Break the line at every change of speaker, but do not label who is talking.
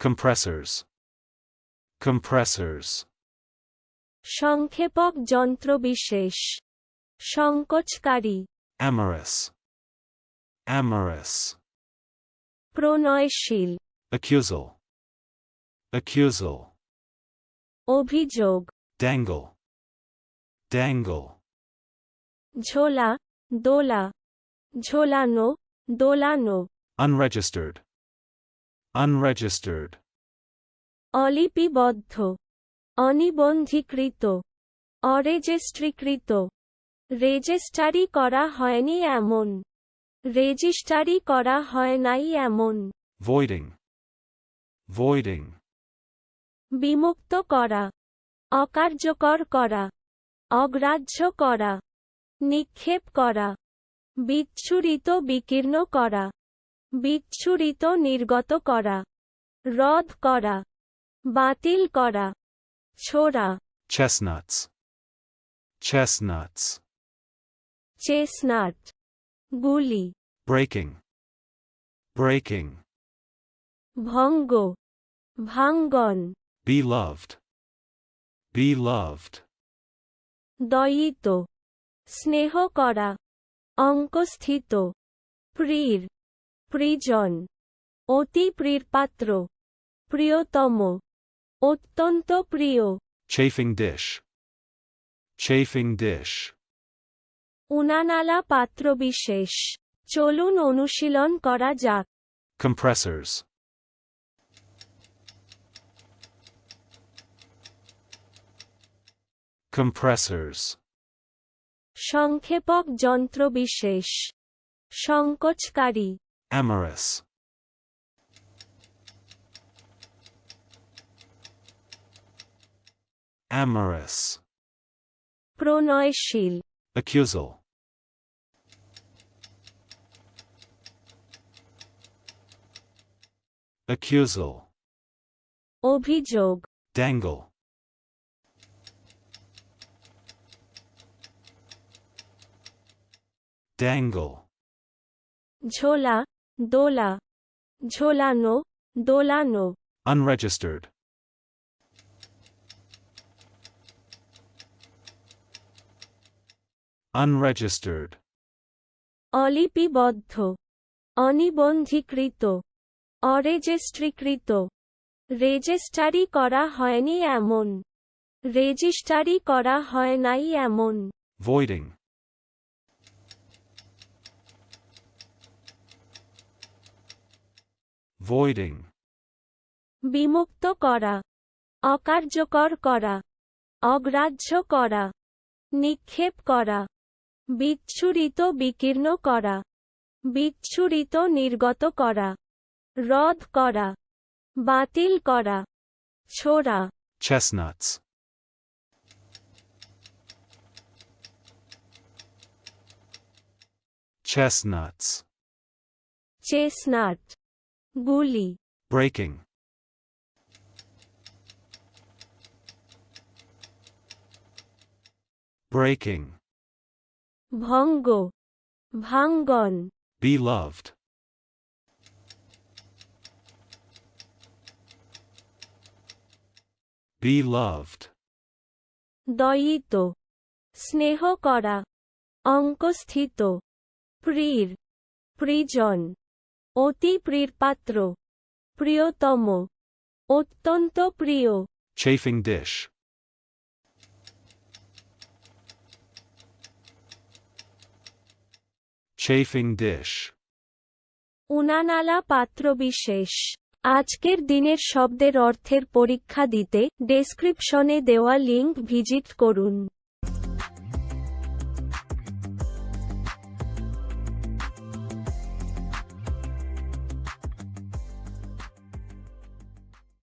Compressors. Compressors.
সংক্ষেপক যন্ত্রবিশেষ সংকোচকারী
Amorous. Amorous.
প্রণয়শীল
Accusal. Accusal.
অভিযোগ
Dangle. Dangle.
ঝোলা দোলা ঝোলানো দোলানো
Unregistered. Unregistered.
অলিপিবদ্ধ অনিবন্ধীকৃত অরেজিস্ট্রিকৃত রেজিস্টারি করা হয়নি এমন রেজিস্টারি করা হয় নাই এমন
Voiding. Voiding.
বিমুক্ত করা অকার্যকর করা অগ্রাহ্য করা নিক্ষেপ করা বিচ্ছুরিত বিকীর্ণ করা বিচ্ছুরিত নির্গত করা রদ করা বাতিল করা ছোড়া
Chestnuts. Chestnuts.
চেসনাট গুলি
Breaking. Breaking.
ভঙ্গ ভাঙ্গন
Beloved. Beloved.
দয়িত স্নেহ করা অঙ্কস্থিত প্রির প্রিজন অতি প্রিয়পাত্র প্রিয়তম অত্যন্ত প্রিয়
Chafing dish. Chafing dish.
উনানালা পাত্রবিশেষ চলুন অনুশীলন করা যাক
Compressors. Compressors.
সংক্ষেপক যন্ত্রবিশেষ সংকোচকারী
Amorous. Amorous.
Pronoyshil.
Accusal. Accusal.
Obhijog.
Dangle. Dangle.
Jhola, দোলা ঝোলানো দোলানো
Unregistered. Unregistered.
অলিপিবদ্ধ অনিবন্ধীকৃত অরেজিস্ট্রিকৃত রেজিস্টারি করা হয়নি এমন রেজিস্টারি করা হয় নাই এমন
Voiding. Voiding.
বিমুক্ত করা অকার্যকর করা অগ্রাহ্য করা নিক্ষেপ করা বিচ্ছুরিত বিকীর্ণ করা বিচ্ছুরিত নির্গত করা রদ করা বাতিল করা ছোড়া
Chestnuts. Chestnuts.
চেসনাট গুলি
Breaking. Breaking.
ভঙ্গ ভাঙ্গন
Beloved. Beloved.
দয়িত স্নেহ করা অঙ্কস্থিত প্রির প্রিজন অতি প্রিয়পাত্র প্রিয়তম অত্যন্ত প্রিয়
Chafing dish. Chafing dish.
উনানালা পাত্রবিশেষ আজকের দিনের শব্দের অর্থের পরীক্ষা দিতে ডেসক্রিপশনে দেওয়া লিংক ভিজিট করুন